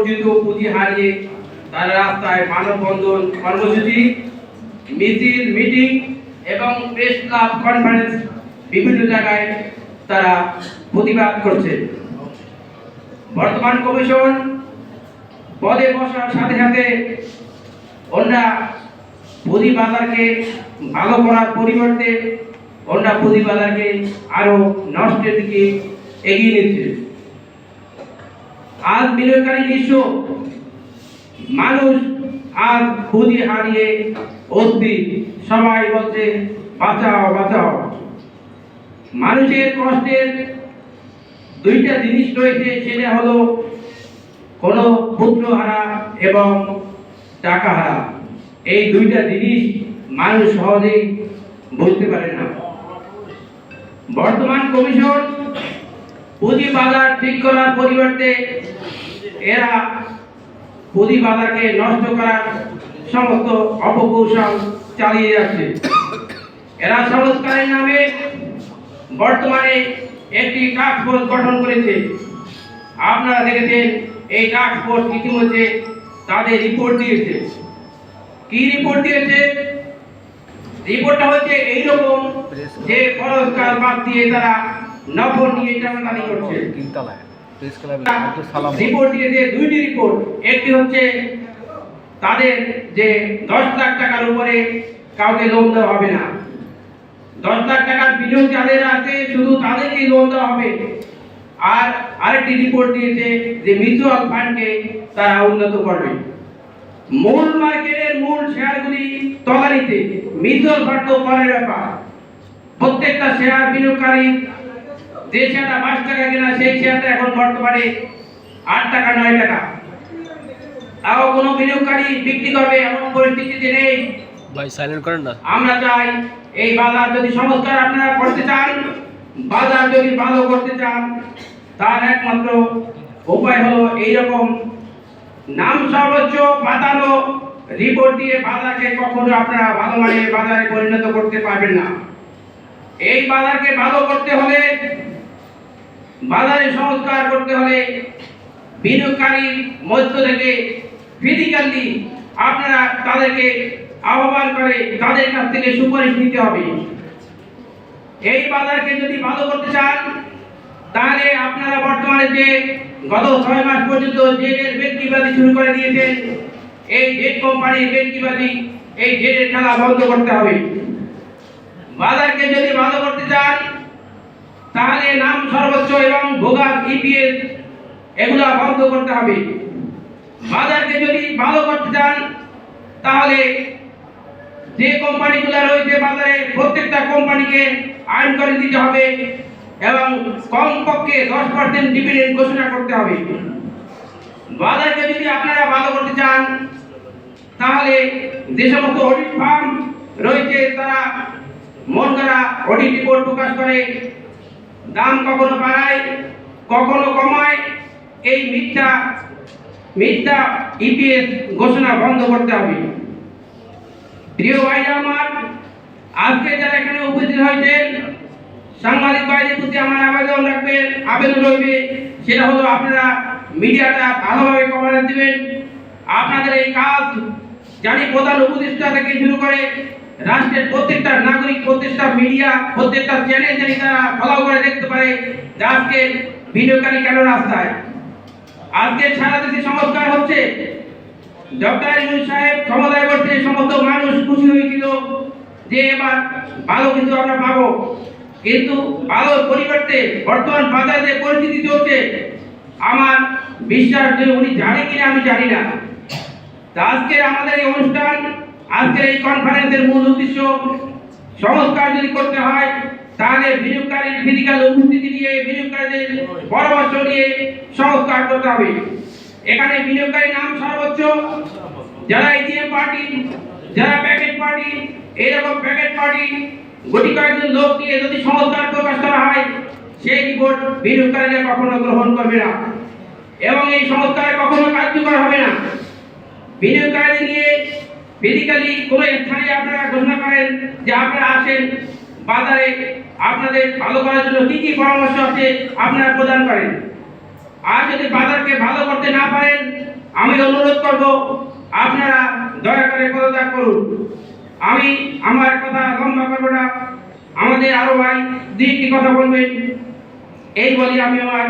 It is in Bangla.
অর্জিত পুঁজি হারিয়ে তারা রাস্তায় মানববন্ধন, কর্মসূচি, মিছিল, মিটিং এবং প্রেস ক্লাব কনফারেন্স বিভিন্ন জায়গায় তারা প্রতিবাদ করছে। বর্তমান কমিশন পদে বসার সাথে সাথে ওনারা পুঁজি বাজারকে ভালো করার পরিবর্তে ওনারা পুঁজি বাজারকে আরও নষ্টের দিকে এগিয়ে নিচ্ছে। আজ বিনিয়োগকারী নিঃস্ব মানুষ আজ পুঁজি হারিয়ে অস্থির সবাই বলছে, বাঁচাও বাঁচাও। মানুষের কষ্টের দুইটা জিনিস রয়েছে, সেটা হলো কোনো পুত্র হারা এবং টাকা হারা এই দুইটা জিনিস মানুষ সহজেই বুঝতে পারে না। বর্তমান কমিশন পুঁজি বাজার ঠিক করার পরিবর্তে এরা পুঁজি বাজারকে নষ্ট করার সমস্ত অপকৌশল চালিয়ে যাচ্ছে। এরা সংস্কারের নামে বর্তমানে একটি টাস্ক ফোর্স গঠন করেছে। আপনারা দেখেছেন, এই টাস্ক ফোর্স ইতিমধ্যে তাদের রিপোর্ট দিয়েছে। কি রিপোর্ট দিয়েছে? রিপোর্টটা হচ্ছে এইরকম যে পুরস্কার বাদ দিয়ে তারা নফল নিয়ে টানাটানি করছে। তিনতলায়। প্রেস ক্লাবে আব্দুল সালাম রিপোর্ট দিয়েছে দুইটি রিপোর্ট একটি হচ্ছে তাদের যে দশ লাখ টাকার উপরে কাউকে লোন দেওয়া হবে না। দশ লাখ টাকার বিনিয়োগ যাদের আছে শুধু তাদেরকেই লোন দেওয়া হবে। আর আরেকটি রিপোর্ট দিয়েছে যে মিউচুয়াল ফান্ডকে তারা উন্নত করবে। মূল মার্কেটের মূল শেয়ারগুলি তলানিতে। মিউচুয়াল ফান্ড তো পরের ব্যাপার। প্রত্যেকটা শেয়ার বিনিয়োগকারী যে শেয়ারটা পাঁচ টাকা কেনা সেই শেয়ারটা এখন বর্তমানে আট টাকা নয় টাকা। তাও কোনো বিনিয়োগকারী বিক্রি করবে এমন পরিস্থিতিতে নেই। ভাই সাইলেন্ট করেন না। আমরা চাই এই বাজার যদি সংস্কার আপনারা করতে চান বাজার যদি ভালো করতে চান তার একমাত্র উপায় হলো এইরকম নাম সর্বোচ্চ পাতানো রিপোর্ট দিয়ে বাজারকে কখনো আপনারা ভালো মানের বাজারে পরিণত করতে পারবেন না। এই বাজারকে ভালো করতে হলে বাজারে সংস্কার করতে হলে বিনিয়োগকারীর মধ্য থেকে ফিজিক্যালি আপনারা তাদেরকে আহ্বান করে তাদের কাছ থেকে সুপারিশ নিতে হবে। এই বাজারকে যদি ভালো করতে চান, তাহলে আপনারা বর্তমানে যে গত ছয় মাস পর্যন্ত জেডের ব্যক্তিবাদী শুরু করে দিয়েছেন, এই জেড কোম্পানির ব্যক্তিবাদী এই জেডের খেলা বন্ধ করতে হবে। বাজারকে যদি ভালো করতে চান তাহলে নাম সর্বোচ্চ এবং ভোগার ইপিএল এগুলা বন্ধ করতে হবে। বাজারকে যদি ভালো করতে চান, তাহলে যে কোম্পানিগুলো রয়েছে বাজারে, প্রত্যেকটা কোম্পানিকে আইন করে দিতে হবে এবং কমপক্ষে দশ পার্সেন্ট ডিভিডেন্ড ঘোষণা করতে হবে। বাজারকে যদি আপনারা ভালো করতে চান, তাহলে যে সমস্ত অডিট ফার্ম রয়েছে, তারা মন করা অডিট রিপোর্ট প্রকাশ করে। দাম কখনো বাড়ায়, কখনো কমায়, এই মিথ্যা মিথ্যা ইপিএস ঘোষণা বন্ধ করতে হবে। প্রিয় ভাই আমার, আজকে যারা এখানে উপস্থিত হয়েছেন, সাংবাদিক ভাইদের প্রতি আমার আবেদন রাখবে, আবেদন রইবে, সেটা হলো আপনারা মিডিয়াটা ভালোভাবে কভারেজ দিবেন। আপনাদের এই কাজ জানি প্রধান উপদেষ্টা থেকে শুরু করে রাষ্ট্রের প্রত্যেকটা নাগরিক, প্রত্যেকটা মিডিয়া প্রত্যেকটা চ্যানেল জানি তারা ফলো করে দেখতে পারে যে আজকে বিনিয়োগকারী কেন রাস্তায়। আজকে সারা দেশে সংস্কার হচ্ছে। ডক্টর ইউনুস সাহেব ক্ষমতায় বসে সমস্ত মানুষ খুশি হয়েছিল যে এবার ভালো কিছু আমরা পাবো। কিন্তু ভালোর পরিবর্তে বর্তমান বাজারে যে পরিস্থিতি চলছে, আমার বিশ্বাস যে উনি জানে কিনা আমি জানি না। আজকের আমাদের এই অনুষ্ঠান আজকের এই কনফারেন্সের মূল উদ্দেশ্য সংস্কার যদি করতে হয় তাহলে বিনিয়োগকারীর ফিজিক্যাল উপস্থিতি নিয়ে, বিনিয়োগকারীদের পরামর্শ নিয়ে সংস্কার করতে হবে। এখানে বিনিয়োগকারী নাম সর্বোচ্চ, যারা এটিএম পার্টি যারা প্যাকেট পার্টি এইরকম প্যাকেট পার্টি গুটি কয়েকজন লোক দিয়ে যদি সংস্কার প্রকাশ করা হয়, সেই রিপোর্ট বিনিয়োগকারীরা কখনো গ্রহণ করবে না। এবং এই সংস্কার কখনো কার্যকর হবে না। বিনিয়োগকারী নিয়ে ফিজিক্যালি কোনো স্থানে আপনারা ঘোষণা করেন যে আপনারা আসেন বাজারে আপনাদের ভালো করার জন্য কি কি পরামর্শ আছে আপনারা প্রদান করেন। আর যদি বাজারকে ভালো করতে না পারেন, আমি অনুরোধ করব, আপনারা দয়া করে পদত্যাগ করুন। আমি আমার কথা লম্বা করব না। আমাদের আরও ভাই দুই একটি কথা বলবেন। এই বলি আমি আমার